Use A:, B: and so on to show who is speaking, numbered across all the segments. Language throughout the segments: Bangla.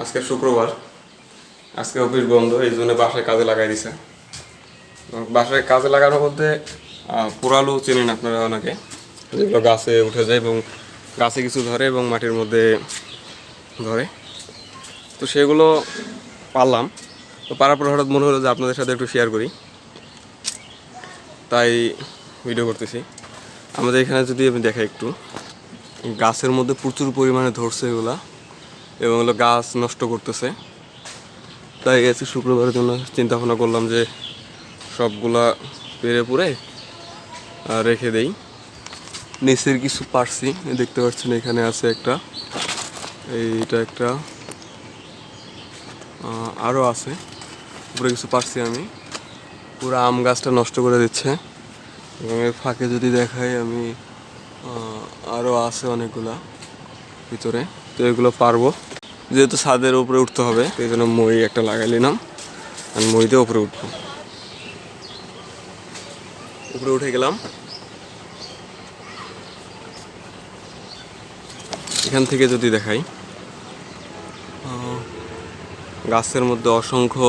A: আজকে শুক্রবার। আজকে অফিস বন্ধ, এই জন্য বাসায় কাজে লাগাই দিছে। বাসায় কাজে লাগানোর মধ্যে পোড়ালু চেনেন আপনারা অনেকে, যেগুলো গাছে উঠে যায় এবং গাছে কিছু ধরে এবং মাটির মধ্যে ধরে। তো সেগুলো পারলাম। তো পারার পর হঠাৎ মনে হলো যে আপনাদের সাথে একটু শেয়ার করি। তাই ভিডিও করতেছি। আমাদের এখানে যদি আমি দেখাই একটু, গাছের মধ্যে প্রচুর পরিমাণে ধরছে এগুলা। এবং এগুলো গাছ নষ্ট করতেছে। তাই আজকে শুক্রবারের জন্য চিন্তা ভাবনা করলাম যে সবগুলা পেরে পুরে রেখে দেই। নিচের কিছু পারছি, দেখতে পাচ্ছেন এখানে আছে একটা। এইটা একটা আরও আছে। উপরে কিছু পারছি আমি। পুরো আম গাছটা নষ্ট করে দিচ্ছে। এবং এর ফাঁকে যদি দেখাই আমি আরও আছে অনেকগুলা ভিতরে। তো এগুলো পারব। যেহেতু ছাদের উপরে উঠতে হবে, সেই জন্য মই একটা লাগাই নিলাম আর মই দিয়ে উপরে উঠবো। উপরে উঠে গেলাম। এখান থেকে যদি দেখাই। গাছের মধ্যে অসংখ্য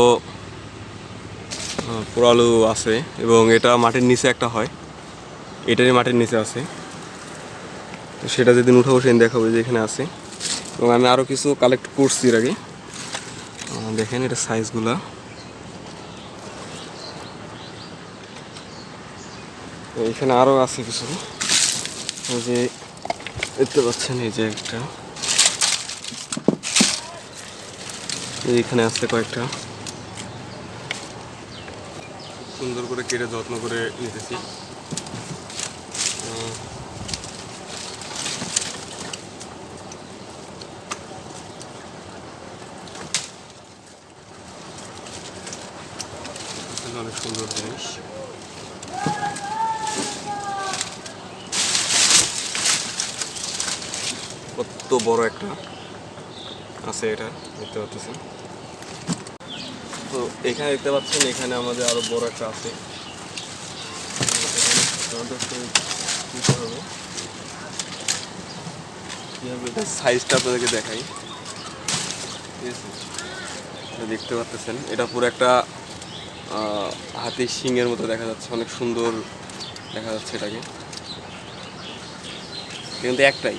A: পোড়ালু আছে এবং এটা মাটির নিচে একটা হয়। এটারই মাটির নিচে আছে। তো সেটা যেদিন উঠাবো সেদিন দেখাবো যে এখানে আছে। এবং আমি আরও কিছু কালেক্ট করছি এর আগে। দেখেন এটা সাইজগুলা এখানে আরও আছে কিছু। যে দেখতে পাচ্ছেন এই যে একটা। এই এখানে আছে কয়েকটা। সুন্দর করে কেটে যত্ন করে নিতেছি। আসলে অনেক সুন্দর জিনিস। কত বড় একটা আছে এটা, দেখতে পাচ্ছেন। তো এখানে দেখতে পাচ্ছেন, এখানে আমাদের আরও বড় একটা আছে। সাইজটা আপনাদেরকে দেখাই? ঠিক আছে। দেখতে পাচ্ছেন, এটা পুরো একটা হাতির শিংয়ের মতো দেখা যাচ্ছে, অনেক সুন্দর দেখা যাচ্ছে এটাকে। কিন্তু একটাই।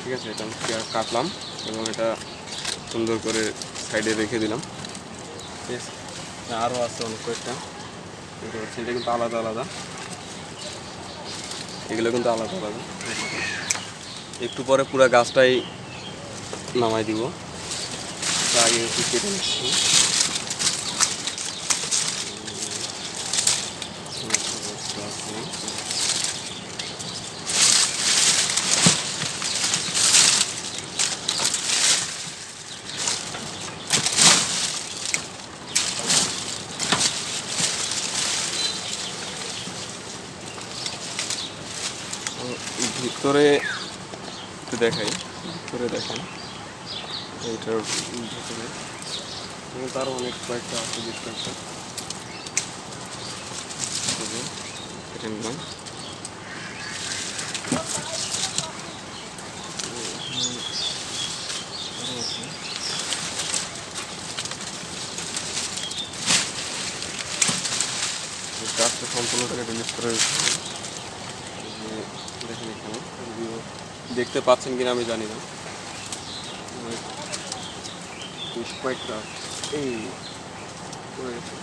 A: ঠিক আছে, এটা আমি কাটলাম এবং এটা সুন্দর করে সাইডে রেখে দিলাম। ঠিক আছে আরও আছে অনেক কয়েকটা। দেখতে পাচ্ছেন এটা কিন্তু আলাদা আলাদা। এগুলো কিন্তু আলাদা আলাদা। একটু পরে পুরো গাছটাই নামাই দিব। আগে একটু কেটে নিচ্ছি। ভিতরে একটু দেখাই। ভিতরে দেখেন। এইটার ভিতরে তারও অনেক কয়েকটা আছে বেশ কয়েকটা এই যে, আরও আছে। এই গাছটা সম্পূর্ণটাকে রিলিজ করে। দেখেন এখানে দেখতে পাচ্ছেন কিনা আমি জানি না কয়েকটা এই পড়ে গেছে।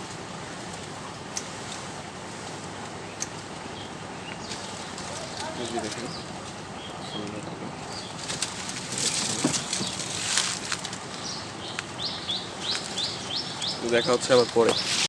A: দেখা হচ্ছে আবার পরে।